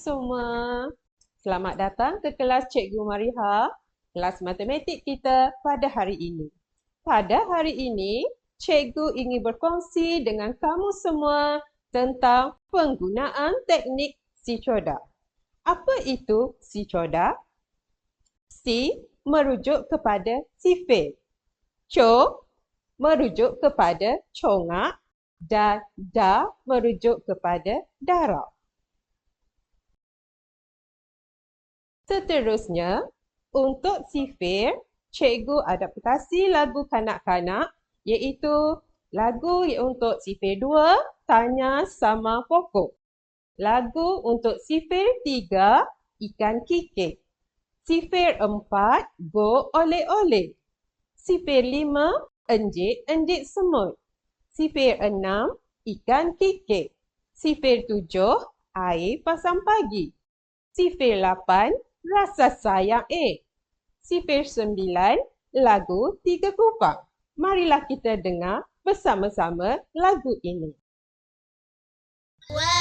semua. Selamat datang ke kelas Cikgu Mariha, kelas matematik kita pada hari ini. Pada hari ini, Cikgu ingin berkongsi dengan kamu semua tentang penggunaan teknik si. Apa itu si coda? Si merujuk kepada sifir. Co merujuk kepada congak dan da merujuk kepada darab. Seterusnya, untuk sifir, cikgu adaptasi lagu kanak-kanak iaitu lagu untuk sifir dua, tanya sama pokok. Lagu untuk sifir tiga, ikan kikik. Sifir empat, go oleh-oleh. Sifir lima, enjik-enjik semut. Sifir enam, ikan kikik. Sifir tujuh, air pasang pagi. Sifir lapan, Rasa Sayang A. Sifir sembilan, lagu Tiga Kupang. Marilah kita dengar bersama-sama lagu ini. Wow.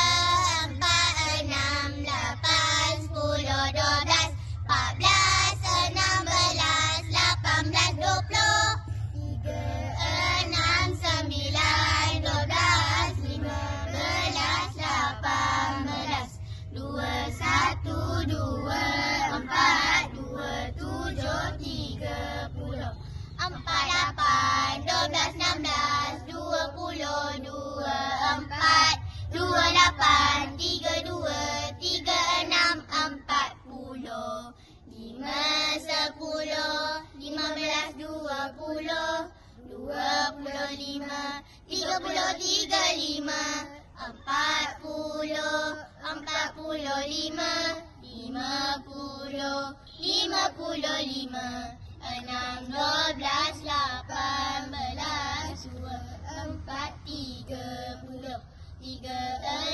Lima Lima puluh Lima puluh lima. Enam dua belas Lapan belas Dua empat Tiga puluh Tiga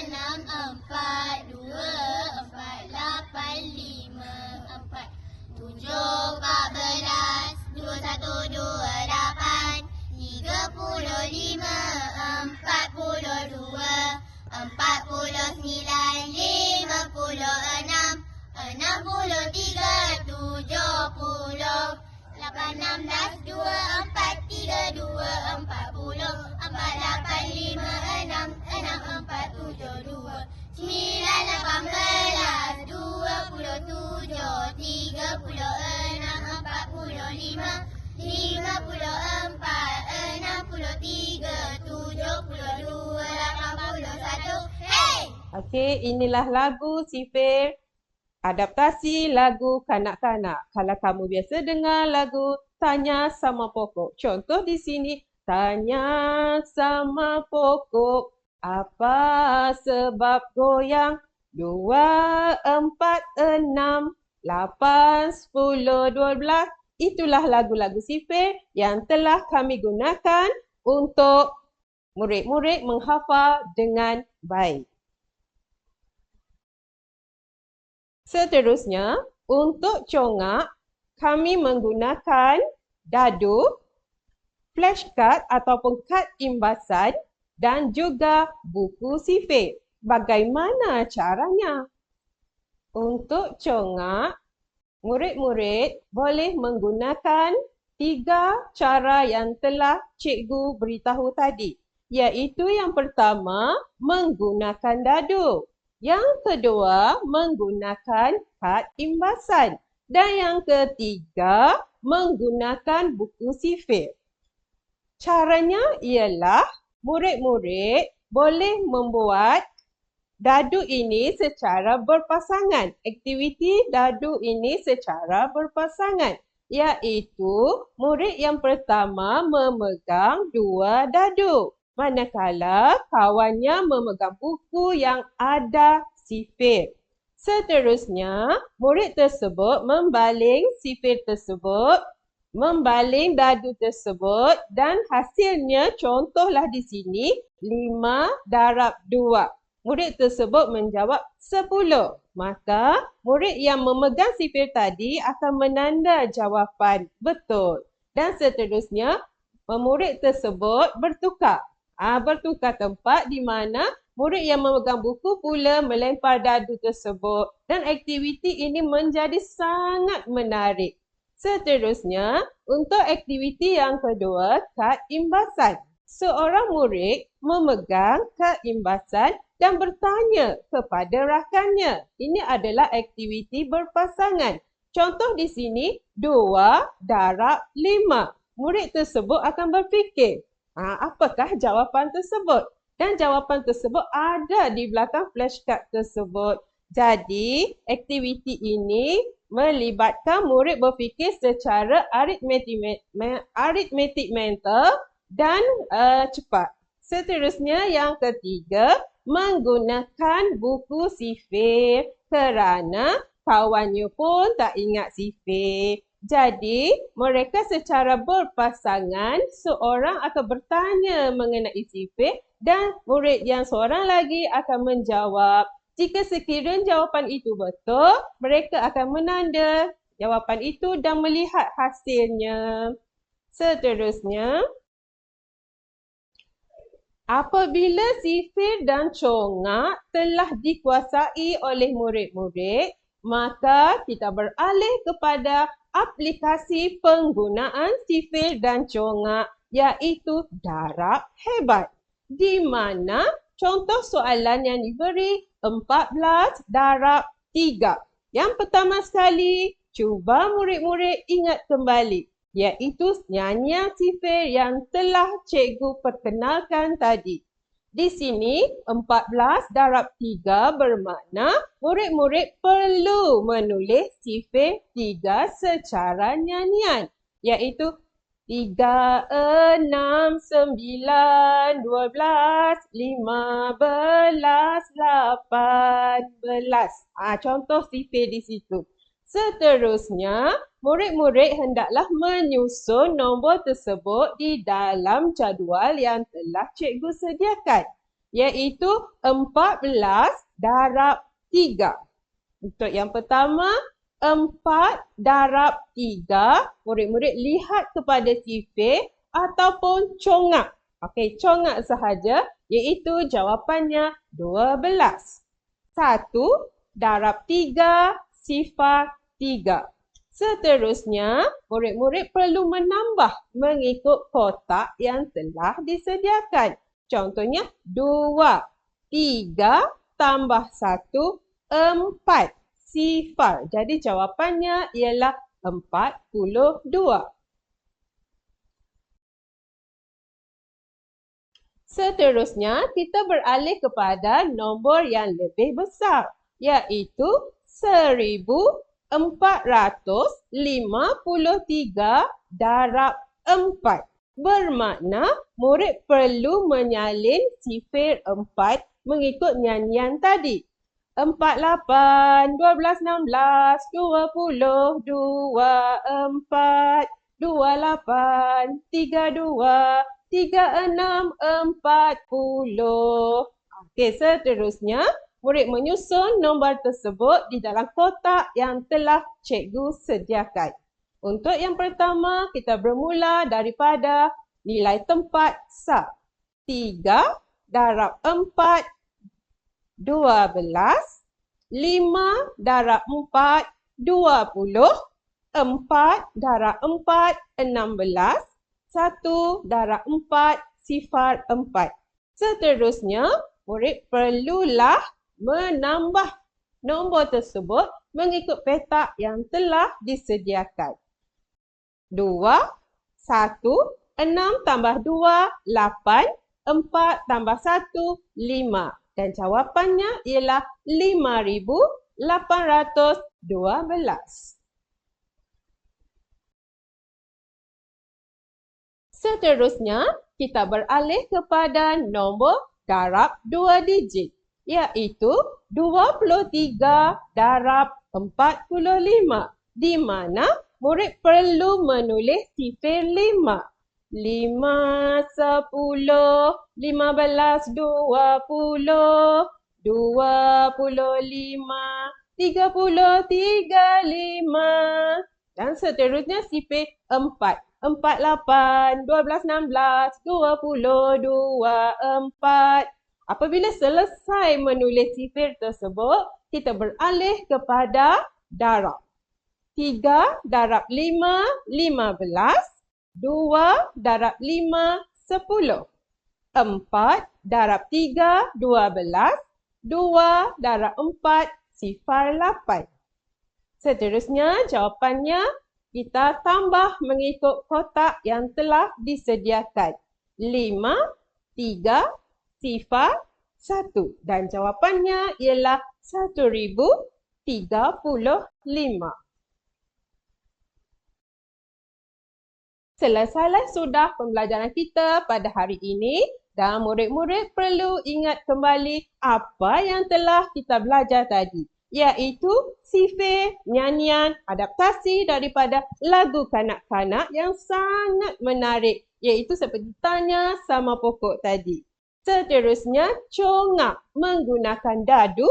enam Empat Dua Okey, inilah lagu sifir adaptasi lagu kanak-kanak. Kalau kamu biasa dengar lagu Tanya sama pokok. Contoh di sini, Tanya sama pokok, apa sebab goyang? Dua, empat, enam, lapan, sepuluh, dua belas. Itulah lagu-lagu sifir yang telah kami gunakan untuk murid-murid menghafal dengan baik. Seterusnya, untuk congak, kami menggunakan dadu, flashcard ataupun kad imbasan dan juga buku sifir. Bagaimana caranya? Untuk congak, murid-murid boleh menggunakan tiga cara yang telah cikgu beritahu tadi. Iaitu yang pertama, menggunakan dadu. Yang kedua, menggunakan kad imbasan. Dan yang ketiga, menggunakan buku sifir. Caranya ialah murid-murid boleh membuat dadu ini secara berpasangan. Aktiviti dadu ini secara berpasangan. Iaitu murid yang pertama memegang dua dadu manakala kawannya memegang buku yang ada sifir. Seterusnya, murid tersebut membaling sifir tersebut, membaling dadu tersebut dan hasilnya contohlah di sini 5 darab 2. Murid tersebut menjawab 10. Maka murid yang memegang sifir tadi akan menanda jawapan betul. Dan seterusnya, murid tersebut bertukar uh, bertukar tempat di mana murid yang memegang buku pula melempar dadu tersebut dan aktiviti ini menjadi sangat menarik. Seterusnya, untuk aktiviti yang kedua, kad imbasan. Seorang murid memegang kad imbasan dan bertanya kepada rakannya. Ini adalah aktiviti berpasangan. Contoh di sini, dua darab lima. Murid tersebut akan berfikir, ha, apakah jawapan tersebut? Dan jawapan tersebut ada di belakang flashcard tersebut. Jadi, aktiviti ini melibatkan murid berfikir secara aritmetik, mental dan uh, cepat. Seterusnya yang ketiga, menggunakan buku sifir kerana kawannya pun tak ingat sifir. Jadi, mereka secara berpasangan, seorang akan bertanya mengenai sifir dan murid yang seorang lagi akan menjawab. Jika sekiranya jawapan itu betul, mereka akan menanda jawapan itu dan melihat hasilnya. Seterusnya, apabila sifir dan congak telah dikuasai oleh murid-murid, maka kita beralih kepada aplikasi penggunaan sifir dan congak iaitu darab hebat. Di mana contoh soalan yang diberi 14 darab 3. Yang pertama sekali, cuba murid-murid ingat kembali iaitu nyanyian sifir yang telah cikgu perkenalkan tadi. Di sini 14 darab 3 bermakna murid-murid perlu menulis sifir 3 secara nyanyian iaitu 3, 6, 9, 12, 15, 18. Ah, contoh sifir di situ. Seterusnya, murid-murid hendaklah menyusun nombor tersebut di dalam jadual yang telah cikgu sediakan. Iaitu 14 darab 3. Untuk yang pertama, 4 darab 3. Murid-murid lihat kepada sifir ataupun congak. Okey, congak sahaja iaitu jawapannya 12. 1 darab 3 sifar 3. Seterusnya, murid-murid perlu menambah mengikut kotak yang telah disediakan. Contohnya, 2, 3 tambah 1, 4 sifar. Jadi jawapannya ialah 42. Seterusnya, kita beralih kepada nombor yang lebih besar, iaitu seribu empat ratus lima puluh tiga darab empat. Bermakna murid perlu menyalin sifir empat mengikut nyanyian tadi. Empat lapan, dua belas enam belas, dua puluh, dua empat, dua lapan, tiga dua, tiga enam, empat puluh. Okey, seterusnya murid menyusun nombor tersebut di dalam kotak yang telah cikgu sediakan. Untuk yang pertama, kita bermula daripada nilai tempat sah. 3 darab 4, 12. 5 darab 4, 20. 4 darab 4, 16. 1 darab 4, sifar 4. Seterusnya, murid perlulah menambah nombor tersebut mengikut petak yang telah disediakan. Dua, satu, enam tambah dua, lapan, empat tambah satu, lima. Dan jawapannya ialah lima ribu lapan ratus dua belas. Seterusnya, kita beralih kepada nombor darab dua digit iaitu 23 darab 45 di mana murid perlu menulis sifir 5. 5, 10, 15, 20, 25, 30, 35 dan seterusnya sifir 4. 4, 8, 12, 16, 20, 2, 4, Apabila selesai menulis sifir tersebut, kita beralih kepada darab. 3 darab 5, 15. 2 darab 5, 10. 4 darab 3, 12. 2 darab 4, sifar 8. Seterusnya, jawapannya kita tambah mengikut kotak yang telah disediakan. 5, 3, sifar 1. Dan jawapannya ialah 1035. Selesailah sudah pembelajaran kita pada hari ini dan murid-murid perlu ingat kembali apa yang telah kita belajar tadi iaitu sifir, nyanyian, adaptasi daripada lagu kanak-kanak yang sangat menarik iaitu seperti tanya sama pokok tadi. Seterusnya, congak menggunakan dadu,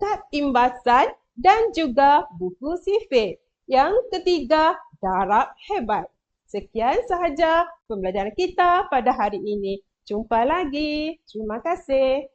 kad imbasan dan juga buku sifir. Yang ketiga, darab hebat. Sekian sahaja pembelajaran kita pada hari ini. Jumpa lagi. Terima kasih.